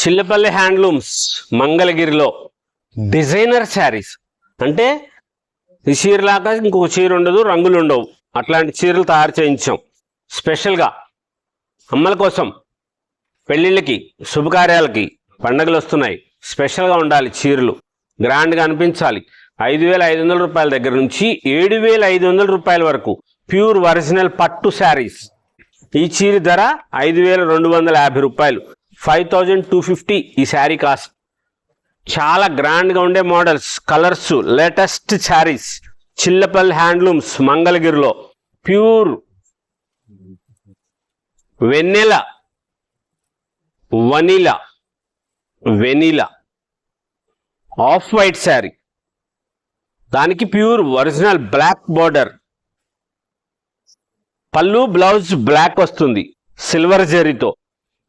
Chillapalli handlooms మంగళగిరిలో designer saris. అంటే ఈ చీరలాగా ఇంకొక చీర ఉండదు రంగులు ఉండవు. అట్లాంటి చీరలు తయారు చేయించాం. స్పెషల్గా అమ్మల కోసం పెళ్ళిళ్ళకి శుభకార్యాలకి పండగలు వస్తున్నాయి. స్పెషల్గా ఉండాలి చీరలు. గ్రాండ్గా అనిపించాలి. ఐదు వేల ఐదు వందల రూపాయల దగ్గర నుంచి ఏడు వేల ఐదు వందల రూపాయల వరకు ప్యూర్ ఒరిజినల్ పట్టు శారీస్. ఈ చీర ధర ఐదు వేల రెండు వందల యాభై రూపాయలు. ఫైవ్ థౌజండ్ టూ ఫిఫ్టీ ఈ శారీ కాస్ట్. చాలా గ్రాండ్గా ఉండే models colours latest saris Chillapalli handlooms మంగళగిరిలో. ప్యూర్ వెన్నెల vanilla vanilla off white sari దానికి ప్యూర్ ఒరిజినల్ బ్లాక్ బార్డర్ పళ్ళు బ్లౌజ్ బ్లాక్ వస్తుంది. సిల్వర్ జరీతో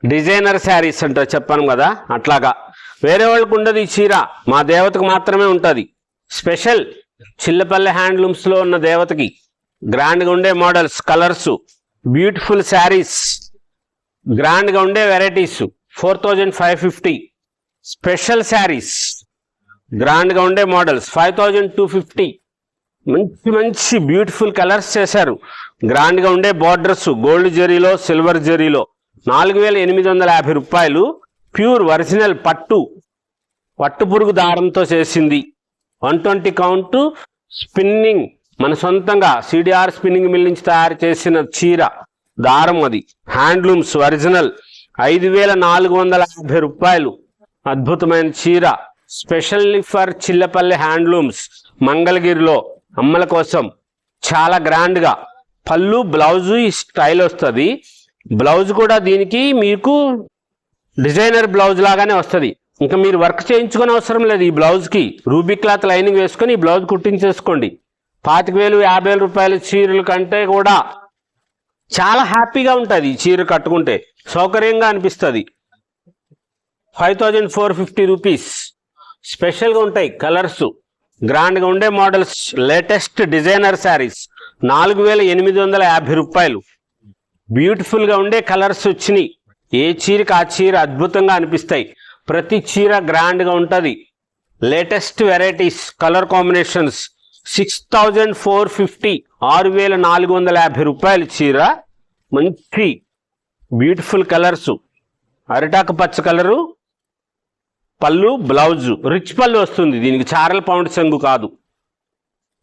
డిజైనర్ శారీస్ అంటారు చెప్పాను కదా అట్లాగా. వేరే వాళ్ళకు ఉండదు ఈ చీర మా దేవతకు మాత్రమే ఉంటుంది. స్పెషల్ చిల్లపల్లె హ్యాండ్లూమ్స్లో ఉన్న దేవతకి గ్రాండ్గా ఉండే మోడల్స్ కలర్స్ బ్యూటిఫుల్ శారీస్ గ్రాండ్గా ఉండే varieties four thousand five fifty special saris గ్రాండ్గా ఉండే models five thousand two fifty మంచి మంచి బ్యూటిఫుల్ కలర్స్ చేశారు. గ్రాండ్గా ఉండే బార్డర్స్ గోల్డ్ జరీలో సిల్వర్ జరీలో నాలుగు వేల ఎనిమిది వందల యాభై రూపాయలు ప్యూర్ ఒరిజినల్ పట్టు పట్టు పురుగు దారంతో చేసింది. వన్ ట్వంటీ కౌంటు స్పిన్నింగ్ మన సొంతంగా సిడిఆర్ స్పిన్నింగ్ మిల్ నుంచి తయారు చేసిన చీర దారం అది. Handlooms original. ఐదు వేల నాలుగు వందల యాభై రూపాయలు. అద్భుతమైన చీర. స్పెషల్లీ ఫర్ చిల్లపల్లి హ్యాండ్లూమ్స్ మంగళగిరిలో అమ్మల కోసం. చాలా గ్రాండ్గా. పళ్ళు బ్లౌజు ఈ స్టైల్ వస్తుంది. బ్లౌజ్ కూడా దీనికి మీకు డిజైనర్ బ్లౌజ్ లాగానే వస్తుంది. ఇంకా మీరు వర్క్ చేయించుకునే అవసరం లేదు ఈ బ్లౌజ్కి. రూబీ క్లాత్ లైనింగ్ వేసుకొని ఈ బ్లౌజ్ కుట్టించేసుకోండి. పాతిక వేలు యాభై వేల రూపాయల చీరల కంటే కూడా చాలా హ్యాపీగా ఉంటుంది ఈ చీర కట్టుకుంటే. సౌకర్యంగా అనిపిస్తుంది. Five thousand four fifty rupees. స్పెషల్గా ఉంటాయి కలర్స్. గ్రాండ్గా ఉండే మోడల్స్. Latest designer saris. నాలుగు వేల ఎనిమిది వందల యాభై రూపాయలు. బ్యూటిఫుల్గా ఉండే కలర్స్ వచ్చినాయి. ఏ చీరకి ఆ చీర అద్భుతంగా అనిపిస్తాయి. ప్రతి చీర గ్రాండ్గా ఉంటుంది. Latest varieties colour combinations six thousand four fifty ఆరు వేల నాలుగు వందల యాభై రూపాయల చీర. మంచి బ్యూటిఫుల్ కలర్స్ అరిటాకు పచ్చ కలరు పళ్ళు బ్లౌజు రిచ్ పళ్ళు వస్తుంది. దీనికి చారల పౌండ్ చెంగు కాదు.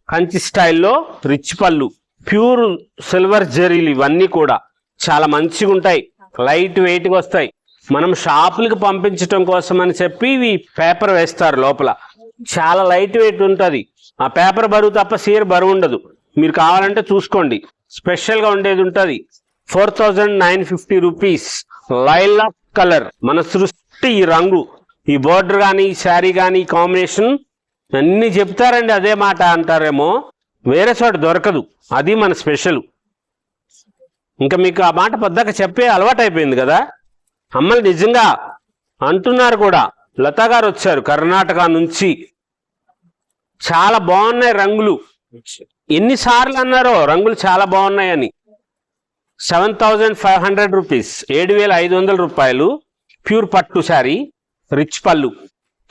కంచి స్టైల్లో రిచ్ పళ్ళు. ప్యూర్ సిల్వర్ జరీలు ఇవన్నీ కూడా. చాలా మంచిగా ఉంటాయి లైట్ వెయిట్గా వస్తాయి. మనం షాపులకు పంపించడం కోసం అని చెప్పి ఇవి పేపర్ వేస్తారు లోపల. చాలా లైట్ వెయిట్ ఉంటుంది. ఆ పేపర్ బరువు తప్ప సీర బరువు ఉండదు. మీరు కావాలంటే చూసుకోండి. స్పెషల్గా ఉండేది ఉంటుంది. Four thousand nine fifty rupees. Lilac colour. మన సృష్టి ఈ రంగు. ఈ బోర్డర్ కానీ ఈ శారీ కానీ ఈ కాంబినేషన్ అన్ని చెప్తారండి. అదే మాట అంటారేమో. వేరే చోట దొరకదు. అది మన స్పెషల్. ఇంకా మీకు ఆ మాట పెద్దగా చెప్పే అలవాటు అయిపోయింది కదా? అమ్మలు నిజంగా అంటున్నారు కూడా. లతా గారు వచ్చారు కర్ణాటక నుంచి. చాలా బాగున్నాయి రంగులు. ఎన్నిసార్లు అన్నారో రంగులు చాలా బాగున్నాయని. Seven thousand five hundred rupees ఏడు వేల ఐదు వందల రూపాయలు ప్యూర్ పట్టు శారీ రిచ్ పళ్ళు.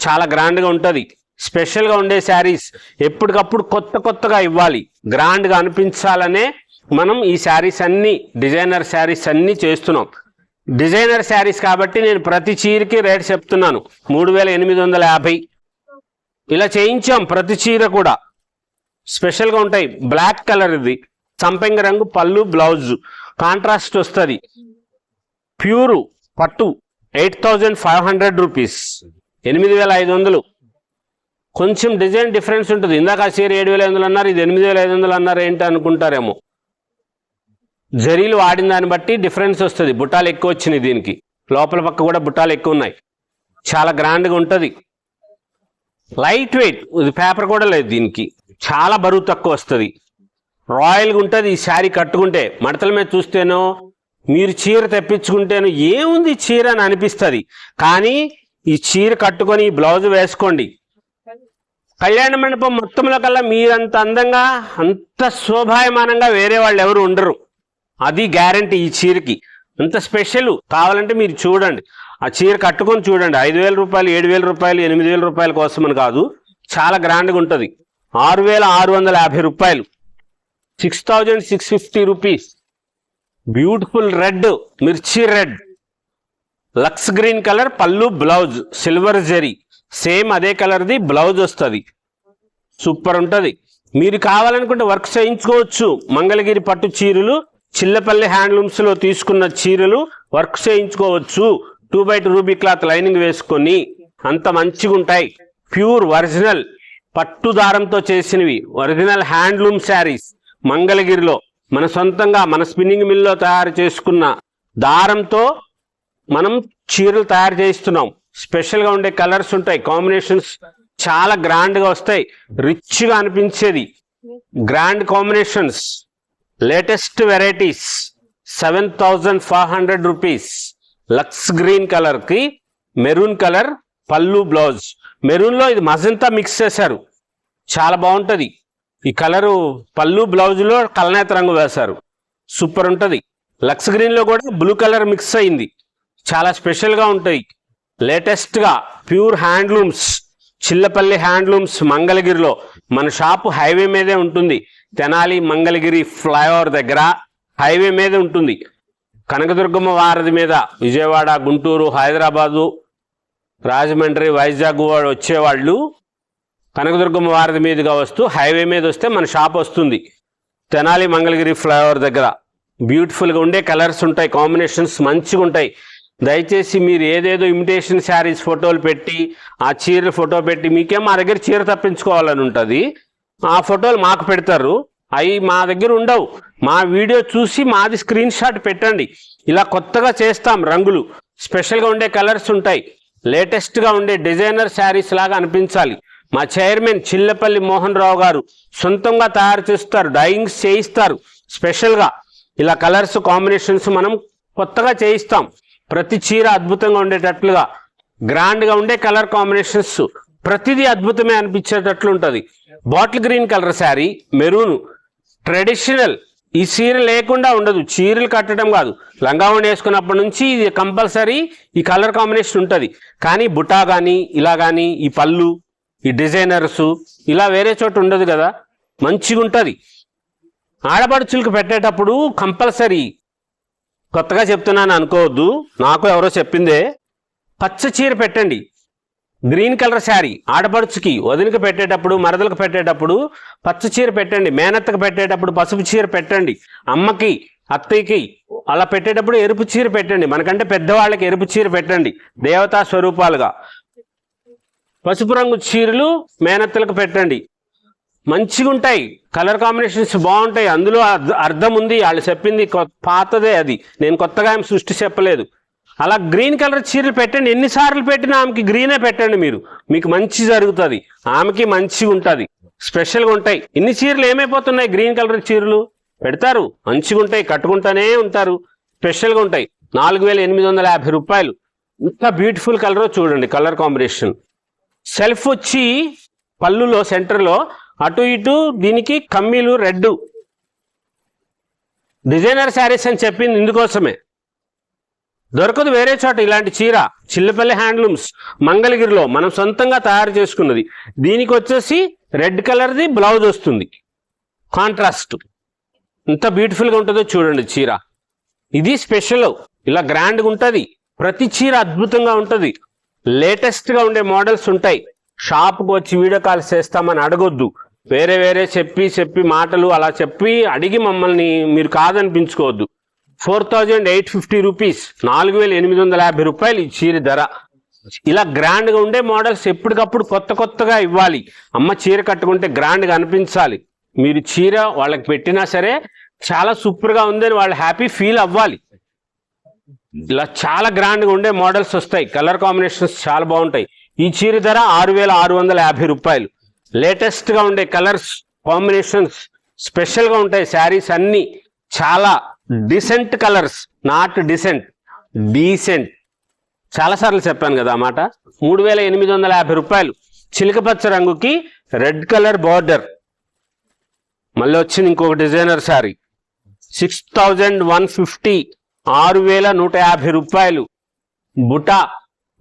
చాలా గ్రాండ్గా ఉంటుంది. స్పెషల్గా ఉండే శారీస్ ఎప్పటికప్పుడు కొత్త కొత్తగా ఇవ్వాలి. గ్రాండ్గా అనిపించాలనే మనం ఈ శారీస్ అన్ని డిజైనర్ శారీస్ అన్ని చేస్తున్నాం. డిజైనర్ శారీస్ కాబట్టి నేను ప్రతి చీరకి రేట్ చెప్తున్నాను. మూడు వేల ఎనిమిది వందల యాభై. ఇలా చేయించాం ప్రతి చీర కూడా. స్పెషల్గా ఉంటాయి. బ్లాక్ కలర్ ఇది. సంపెంగ రంగు పళ్ళు బ్లౌజ్. కాంట్రాస్ట్ వస్తుంది. ప్యూరు పట్టు. Eight thousand five hundred rupees. ఎనిమిది వేల ఐదు వందలు. కొంచెం డిజైన్ డిఫరెన్స్ ఉంటుంది. ఇందాక ఆ చీర ఏడు వేల ఐదు వందలు అన్నారు. ఇది ఎనిమిది వేల ఐదు వందలు అన్నారు. ఏంటి అనుకుంటారేమో. జరీలు వాడిన దాన్ని బట్టి డిఫరెన్స్ వస్తుంది. బుట్టాలు ఎక్కువ వచ్చినాయి దీనికి. లోపల పక్క కూడా బుట్టాలు ఎక్కువ ఉన్నాయి. చాలా గ్రాండ్గా ఉంటుంది. లైట్ వెయిట్ ఇది పేపర్ కూడా లేదు దీనికి. చాలా బరువు తక్కువ వస్తుంది. రాయల్గా ఉంటుంది ఈ శారీ కట్టుకుంటే. మడతల మీద చూస్తేనో మీరు చీర తెప్పించుకుంటేనో ఏముంది చీర అని అనిపిస్తుంది. కానీ ఈ చీర కట్టుకొని ఈ బ్లౌజ్ వేసుకోండి. కళ్యాణ మండపం మొత్తంలో కల్లా మీరంత అందంగా అంత శోభాయమానంగా వేరే వాళ్ళు ఎవరు ఉండరు. అది గ్యారంటీ ఈ చీరకి. అంత స్పెషల్ కావాలంటే మీరు చూడండి. ఆ చీర కట్టుకొని చూడండి. ఐదు వేల రూపాయలు ఏడు వేల రూపాయలు ఎనిమిది వేల రూపాయల కోసం అని కాదు. చాలా గ్రాండ్గా ఉంటుంది. ఆరు వేల ఆరు వందల యాభై రూపాయలు. Six thousand six fifty rupees. Beautiful red మిర్చి రెడ్. లక్స్ గ్రీన్ కలర్ పళ్ళు బ్లౌజ్ సిల్వర్ జరీ. సేమ్ అదే కలర్ది బ్లౌజ్ వస్తుంది. సూపర్ ఉంటుంది. మీరు కావాలనుకుంటే వర్క్ చేయించుకోవచ్చు. మంగళగిరి పట్టు చీరలు చిల్లపల్లి హ్యాండ్లూమ్స్లో తీసుకున్న చీరలు వర్క్ చేయించుకోవచ్చు. Two by two ruby cloth lining వేసుకొని అంత మంచిగా ఉంటాయి ప్యూర్ ఒరిజినల్ పట్టు దారంతో చేసినవి ఒరిజినల్ హ్యాండ్లూమ్ శారీస్ మంగళగిరిలో మన సొంతంగా మన స్పిన్నింగ్ మిల్లో తయారు చేసుకున్న దారంతో మనం చీరలు తయారు చేస్తున్నాం స్పెషల్గా ఉండే కలర్స్ ఉంటాయి. కాంబినేషన్స్ చాలా గ్రాండ్గా వస్తాయి. రిచ్గా అనిపించేది. Grand combinations. Latest varieties seven thousand five hundred rupees lux green కలర్కి మెరూన్ కలర్ పళ్ళు బ్లౌజ్ మెరూన్లో ఇది మజంతా మిక్స్ చేశారు. చాలా బాగుంటుంది. ఈ కలరు పళ్ళు బ్లౌజ్లో కలనేత రంగు వేశారు. సూపర్ ఉంటుంది. లక్స్ గ్రీన్లో కూడా బ్లూ కలర్ మిక్స్ అయింది. చాలా స్పెషల్గా ఉంటాయి. లేటెస్ట్గా ప్యూర్ హ్యాండ్లూమ్స్ చిల్లపల్లి హ్యాండ్లూమ్స్ మంగళగిరిలో మన షాపు హైవే మీదే ఉంటుంది. తెనాలి మంగళగిరి ఫ్లైఓవర్ దగ్గర హైవే మీదే ఉంటుంది. కనకదుర్గమ్మ వారధి మీద విజయవాడ గుంటూరు హైదరాబాదు రాజమండ్రి వైజాగ్ వాడు వచ్చేవాళ్ళు కనకదుర్గమ్మ వారధి మీదుగా వస్తూ హైవే మీద వస్తే మన షాప్ వస్తుంది. తెనాలి మంగళగిరి ఫ్లైఓవర్ దగ్గర. బ్యూటిఫుల్గా ఉండే కలర్స్ ఉంటాయి కాంబినేషన్స్ మంచిగా ఉంటాయి దయచేసి మీరు ఏదేదో ఇమిటేషన్ శారీస్ ఫోటోలు పెట్టి ఆ చీర ఫోటో పెట్టి మీకే మా దగ్గర చీర తప్పించుకోవాలని ఉంటుంది. ఆ ఫోటోలు మాకు పెడతారు. అవి మా దగ్గర ఉండవు. మా వీడియో చూసి మాది స్క్రీన్ షాట్ పెట్టండి. ఇలా కొత్తగా చేస్తాం రంగులు. స్పెషల్గా ఉండే కలర్స్ ఉంటాయి. లేటెస్ట్గా ఉండే డిజైనర్ శారీస్ లాగా అనిపించాలి. మా చైర్మన్ చిల్లపల్లి మోహన్ రావు గారు సొంతంగా తయారు చేస్తారు. డైయింగ్స్ చేయిస్తారు. స్పెషల్గా ఇలా కలర్స్ కాంబినేషన్స్ మనం కొత్తగా చేయిస్తాం. ప్రతి చీర అద్భుతంగా ఉండేటట్లుగా గ్రాండ్గా ఉండే కలర్ కాంబినేషన్స్ ప్రతిదీ అద్భుతమే అనిపించేటట్లు ఉంటుంది. Bottle green colour sari maroon traditional ఈ చీర లేకుండా ఉండదు. చీరలు కట్టడం కాదు. లంగావణి వేసుకున్నప్పటి నుంచి ఇది కంపల్సరీ ఈ కలర్ కాంబినేషన్ ఉంటుంది. కానీ బుటా కానీ ఇలా కానీ ఈ పళ్ళు ఈ డిజైనర్స్ ఇలా వేరే చోట ఉండదు కదా. మంచిగా ఉంటుంది ఆడపడుచులకు పెట్టేటప్పుడు కంపల్సరీ కొత్తగా చెప్తున్నాను అనుకోవద్దు. నాకు ఎవరో చెప్పిందే. పచ్చ చీర పెట్టండి. గ్రీన్ కలర్ శారీ ఆడపడుచుకి వదిలికి పెట్టేటప్పుడు మరదలకు పెట్టేటప్పుడు పచ్చ చీర పెట్టండి. మేనత్తకు పెట్టేటప్పుడు పసుపు చీర పెట్టండి. అమ్మకి అత్తయ్యకి అలా పెట్టేటప్పుడు ఎరుపు చీర పెట్టండి. మనకంటే పెద్దవాళ్ళకి ఎరుపు చీర పెట్టండి. దేవతా స్వరూపాలుగా. పసుపు రంగు చీరలు మేనత్తలకు పెట్టండి. మంచిగా ఉంటాయి కలర్ కాంబినేషన్స్ బాగుంటాయి. అందులో అర్థ- అర్థం ఉంది వాళ్ళు చెప్పింది పాతదే అది. నేను కొత్తగా ఆమె సృష్టి చెప్పలేదు. అలా గ్రీన్ కలర్ చీరలు పెట్టండి. ఎన్నిసార్లు పెట్టినా ఆమెకి గ్రీనే పెట్టండి మీరు. మీకు మంచి జరుగుతుంది. ఆమెకి మంచిగా ఉంటుంది స్పెషల్గా ఉంటాయి. ఇన్ని చీరలు ఏమైపోతున్నాయి గ్రీన్ కలర్ చీరలు? పెడతారు. మంచిగా ఉంటాయి కట్టుకుంటానే ఉంటారు. స్పెషల్గా ఉంటాయి. నాలుగు వేల ఎనిమిది వందల యాభై రూపాయలు. ఇంత బ్యూటిఫుల్ కలర్ చూడండి. Colour combination. సెల్ఫ్ వచ్చి పళ్ళులో సెంటర్లో అటు ఇటు దీనికి కమ్మీలు రెడ్ డిజైనర్ శారీస్ అని చెప్పింది ఇందుకోసమే. దొరకదు వేరే చోట ఇలాంటి చీర. చిల్లపల్లి హ్యాండ్లూమ్స్ మంగళగిరిలో మనం సొంతంగా తయారు చేసుకున్నది. దీనికి వచ్చేసి రెడ్ కలర్ది బ్లౌజ్ వస్తుంది. కాంట్రాస్ట్. ఎంత బ్యూటిఫుల్గా ఉంటుందో చూడండి చీర. ఇది స్పెషల్. ఇలా గ్రాండ్గా ఉంటుంది. ప్రతి చీర అద్భుతంగా ఉంటుంది. లేటెస్ట్గా ఉండే మోడల్స్ ఉంటాయి. షాప్కి వచ్చి వీడియో కాల్ చేస్తామని అడగొద్దు. వేరే వేరే చెప్పి చెప్పి మాటలు అలా చెప్పి అడిగి మమ్మల్ని మీరు కాదనిపించుకోవద్దు. Four thousand eight fifty rupees నాలుగు వేల ఎనిమిది వందల యాభై రూపాయలు ఈ చీర ధర. ఇలా గ్రాండ్గా ఉండే మోడల్స్ ఎప్పటికప్పుడు కొత్త కొత్తగా ఇవ్వాలి. అమ్మ చీర కట్టుకుంటే గ్రాండ్గా అనిపించాలి. మీరు చీర వాళ్ళకి పెట్టినా సరే చాలా సూపర్గా ఉందని వాళ్ళు హ్యాపీ ఫీల్ అవ్వాలి. ఇలా చాలా గ్రాండ్గా ఉండే మోడల్స్ వస్తాయి. కలర్ కాంబినేషన్స్ చాలా బాగుంటాయి. ఈ చీర ధర ఆరు వేల ఆరు వందల యాభై రూపాయలు. లేటెస్ట్గా ఉండే కలర్స్ కాంబినేషన్స్ స్పెషల్గా ఉంటాయి శారీస్ అన్నీ. చాలా decent colours. Not decent decent చాలా సార్లు చెప్పాను కదా మాట. మూడు వేల ఎనిమిది వందల యాభై రూపాయలు. చిలకపచ్చ రంగుకి రెడ్ కలర్ బార్డర్ మళ్ళీ వచ్చింది ఇంకొక designer sari six thousand one fifty ఆరు వేల నూట యాభై రూపాయలు. బుటా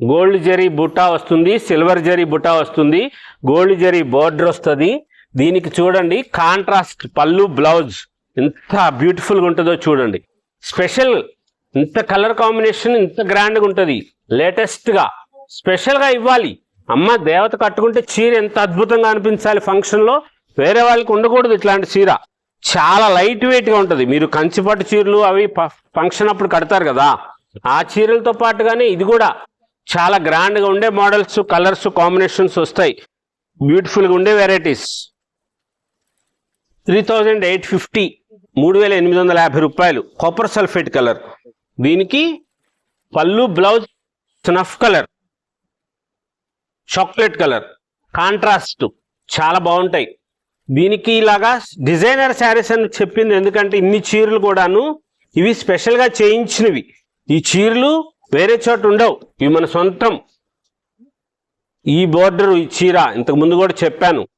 గోల్డ్ జరీ బుట్టా వస్తుంది సిల్వర్ జరీ బుట్టా వస్తుంది గోల్డ్ జరీ బోర్డర్ వస్తుంది. దీనికి చూడండి కాంట్రాస్ట్ పళ్ళు బ్లౌజ్ ఎంత బ్యూటిఫుల్గా ఉంటుందో చూడండి. స్పెషల్ ఇంత కలర్ కాంబినేషన్ ఇంత గ్రాండ్గా ఉంటుంది. లేటెస్ట్గా స్పెషల్గా ఇవ్వాలి. అమ్మ దేవత కట్టుకుంటే చీర ఎంత అద్భుతంగా అనిపించాలి ఫంక్షన్లో వేరే వాళ్ళకి ఉండకూడదు ఇట్లాంటి చీర. చాలా లైట్ వెయిట్గా ఉంటుంది. మీరు కంచిపట్టు చీరలు అవి ఫంక్షన్ అప్పుడు కడతారు కదా. ఆ చీరలతో పాటుగానే ఇది కూడా చాలా గ్రాండ్గా ఉండే మోడల్స్ కలర్స్ కాంబినేషన్స్ వస్తాయి. బ్యూటిఫుల్గా ఉండే varieties. Three thousand eight fifty మూడు వేల ఎనిమిది వందల యాభై రూపాయలు. కాపర్ సల్ఫేట్ కలర్ దీనికి పళ్ళు blouse snuff colour chocolate colour contrast చాలా బాగుంటాయి. దీనికి ఇలాగా డిజైనర్ శారీస్ అని చెప్పింది ఎందుకంటే ఇన్ని చీరలు కూడాను ఇవి స్పెషల్గా చేయించినవి. ఈ చీరలు వేరే చోట ఉండవు. ఇవి మన సొంతం. ఈ బోర్డర్ ఈ చీర ఇంతకు ముందు కూడా చెప్పాను.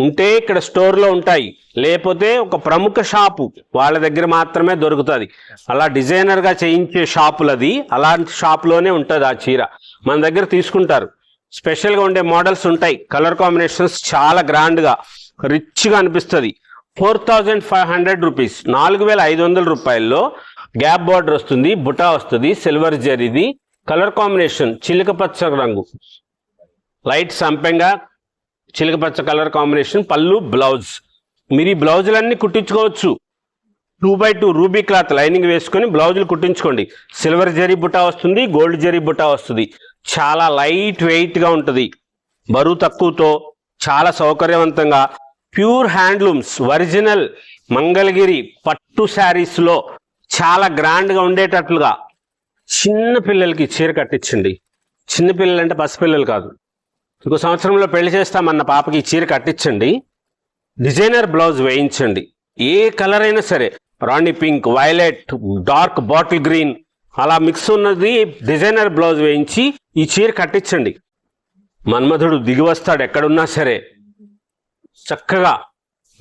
ఉంటే ఇక్కడ స్టోర్లో ఉంటాయి. లేకపోతే ఒక ప్రముఖ షాపు వాళ్ళ దగ్గర మాత్రమే దొరుకుతుంది. అలా డిజైనర్గా చేయించే షాపులు అది అలాంటి షాపులోనే ఉంటుంది ఆ చీర. మన దగ్గర తీసుకుంటారు. స్పెషల్గా ఉండే మోడల్స్ ఉంటాయి. కలర్ కాంబినేషన్స్ చాలా గ్రాండ్గా రిచ్గా అనిపిస్తుంది. Four thousand five hundred rupees. నాలుగు వేల ఐదు వందల రూపాయల్లో గ్యాప్ బార్డర్ వస్తుంది బుటా వస్తుంది సిల్వర్ జరీది. కలర్ కాంబినేషన్ చిలుక పచ్చ రంగు. లైట్ సంపెంగా చిలకపచ్చ కలర్ కాంబినేషన్ పళ్ళు బ్లౌజ్. మీరు ఈ బ్లౌజులన్నీ కుట్టించుకోవచ్చు. Two by two ruby cloth lining వేసుకొని బ్లౌజులు కుట్టించుకోండి. సిల్వర్ జరీ బుటా వస్తుంది గోల్డ్ జరీ బుటా వస్తుంది. చాలా లైట్ వెయిట్గా ఉంటుంది. బరువు తక్కువతో చాలా సౌకర్యవంతంగా. ప్యూర్ హ్యాండ్లూమ్స్ ఒరిజినల్ మంగళగిరి పట్టు శారీస్లో చాలా గ్రాండ్గా ఉండేటట్లుగా చిన్న పిల్లలకి చీర కట్టించండి చిన్నపిల్లలు అంటే పసిపిల్లలు కాదు. ఇంకో సంవత్సరంలో పెళ్ళి చేస్తామన్న పాపకి చీర కట్టించండి డిజైనర్ బ్లౌజ్ వేయించండి. ఏ కలర్ అయినా సరే. రాణి pink violet dark bottle green అలా మిక్స్ ఉన్నది డిజైనర్ బ్లౌజ్ వేయించి ఈ చీర కట్టించండి మన్మధుడు దిగి వస్తాడు ఎక్కడున్నా సరే. చక్కగా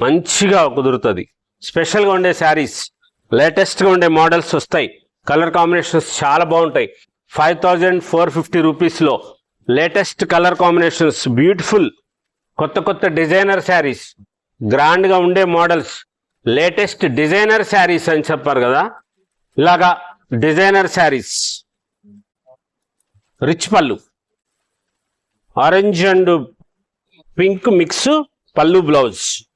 మంచిగా కుదురుతుంది. స్పెషల్గా ఉండే శారీస్. లేటెస్ట్గా ఉండే మోడల్స్ వస్తాయి. కలర్ కాంబినేషన్స్ చాలా బాగుంటాయి. ఫైవ్ థౌజండ్ ఫోర్ ఫిఫ్టీ రూపీస్లో లేటెస్ట్ కలర్ కాంబినేషన్స్ బ్యూటిఫుల్ కొత్త కొత్త డిజైనర్ శారీస్ గ్రాండ్గా ఉండే మోడల్స్ లేటెస్ట్ డిజైనర్ శారీస్ అని చెప్పారు కదా? ఇలాగా డిజైనర్ శారీస్. రిచ్ పళ్ళు. ఆరెంజ్ అండ్ పింక్ మిక్స్ పళ్ళు బ్లౌజ్.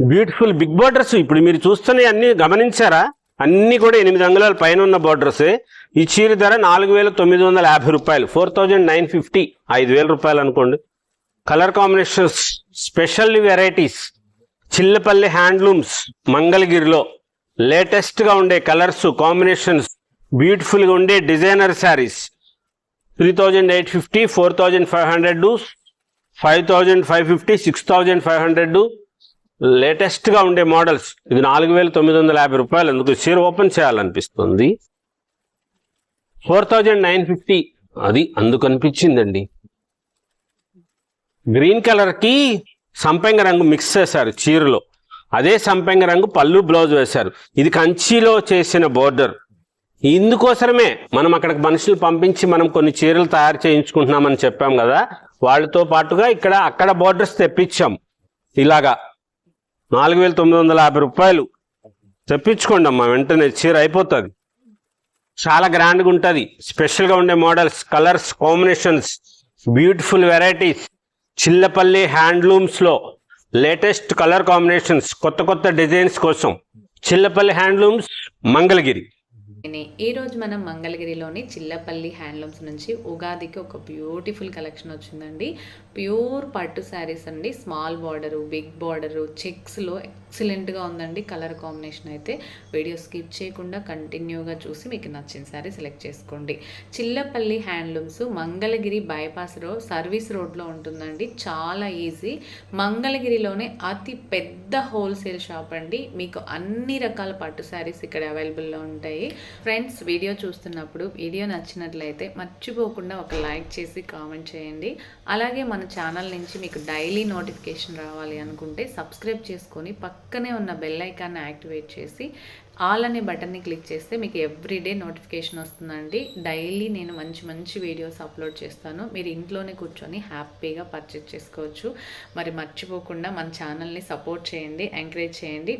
బ్యూటిఫుల్ బిగ్ బోర్డర్స్ ఇప్పుడు మీరు చూస్తున్న అన్ని గమనించారా? అన్ని కూడా ఎనిమిది అంగుళాల పైన ఉన్న బోర్డర్సే ఈ చీర ధర నాలుగు వేల తొమ్మిది వందల యాభై రూపాయలు. Four thousand nine fifty. ఐదు వేల రూపాయలు అనుకోండి. Colour combinations special varieties Chillapalli handlooms మంగళగిరిలో. లేటెస్ట్గా ఉండే కలర్స్ కాంబినేషన్స్ బ్యూటిఫుల్గా ఉండే designer saris three thousand eight fifty four thousand five hundred five thousand five fifty six thousand five hundred లేటెస్ట్గా ఉండే మోడల్స్. ఇది నాలుగు వేల తొమ్మిది వందల యాభై రూపాయలు. అందుకు చీర ఓపెన్ చేయాలనిపిస్తుంది. Four thousand nine fifty. అది అందుకు అనిపించిందండి. గ్రీన్ కలర్కి సంపెంగ రంగు మిక్స్ చేశారు చీరలో. అదే సంపెంగ రంగు పళ్ళు బ్లౌజ్ వేశారు. ఇది కంచిలో చేసిన బోర్డర్. ఇందుకోసమే మనం అక్కడికి మనుషులు పంపించి మనం కొన్ని చీరలు తయారు చేయించుకుంటున్నామని చెప్పాం కదా. వాళ్ళతో పాటుగా ఇక్కడ అక్కడ బోర్డర్స్ తెప్పించాం. ఇలాగా నాలుగు వేల తొమ్మిది వందల యాభై రూపాయలు. తెప్పించుకోండి అమ్మా వెంటనే చీర అయిపోతుంది. చాలా గ్రాండ్గా ఉంటుంది. స్పెషల్గా ఉండే models colours combinations beautiful varieties Chillapalli హ్యాండ్లూమ్స్లో latest colour combinations కొత్త కొత్త డిజైన్స్ కోసం. చిల్లపల్లి హ్యాండ్లూమ్స్ మంగళగిరి. ఈరోజు మనం మంగళగిరిలోని చిల్లపల్లి హ్యాండ్లూమ్స్ నుంచి ఉగాదికి ఒక బ్యూటిఫుల్ కలెక్షన్ వచ్చిందండి. ప్యూర్ పట్టు శారీస్ అండి. స్మాల్ బార్డరు బిగ్ బార్డరు చెక్స్లో ఎక్సలెంట్గా ఉందండి. కలర్ కాంబినేషన్ అయితే వీడియో స్కిప్ చేయకుండా కంటిన్యూగా చూసి మీకు నచ్చిన శారీ సెలెక్ట్ చేసుకోండి. Chillapalli handlooms Mangalagiri bypass road service రోడ్లో ఉంటుందండి. చాలా ఈజీ. మంగళగిరిలోనే అతి పెద్ద హోల్సేల్ షాప్ అండి. మీకు అన్ని రకాల పట్టు శారీస్ ఇక్కడ అవైలబుల్లో ఉంటాయి. ఫ్రెండ్స్ వీడియో చూస్తున్నప్పుడు వీడియో నచ్చినట్లయితే మర్చిపోకుండా ఒక లైక్ చేసి కామెంట్ చేయండి. అలాగే మన ఛానల్ నుంచి మీకు డైలీ నోటిఫికేషన్ రావాలి అనుకుంటే సబ్స్క్రైబ్ చేసుకొని పక్కనే ఉన్న బెల్ ఐకాన్ని యాక్టివేట్ చేసి ఆల్ అనే బటన్ని క్లిక్ చేస్తే మీకు ఎవ్రీడే నోటిఫికేషన్ వస్తుందండి. డైలీ నేను మంచి మంచి వీడియోస్ అప్లోడ్ చేస్తాను. మీరు ఇంట్లోనే కూర్చొని హ్యాపీగా పర్చేస్ చేసుకోవచ్చు. మరి మర్చిపోకుండా మన ఛానల్ని సపోర్ట్ చేయండి ఎంకరేజ్ చేయండి.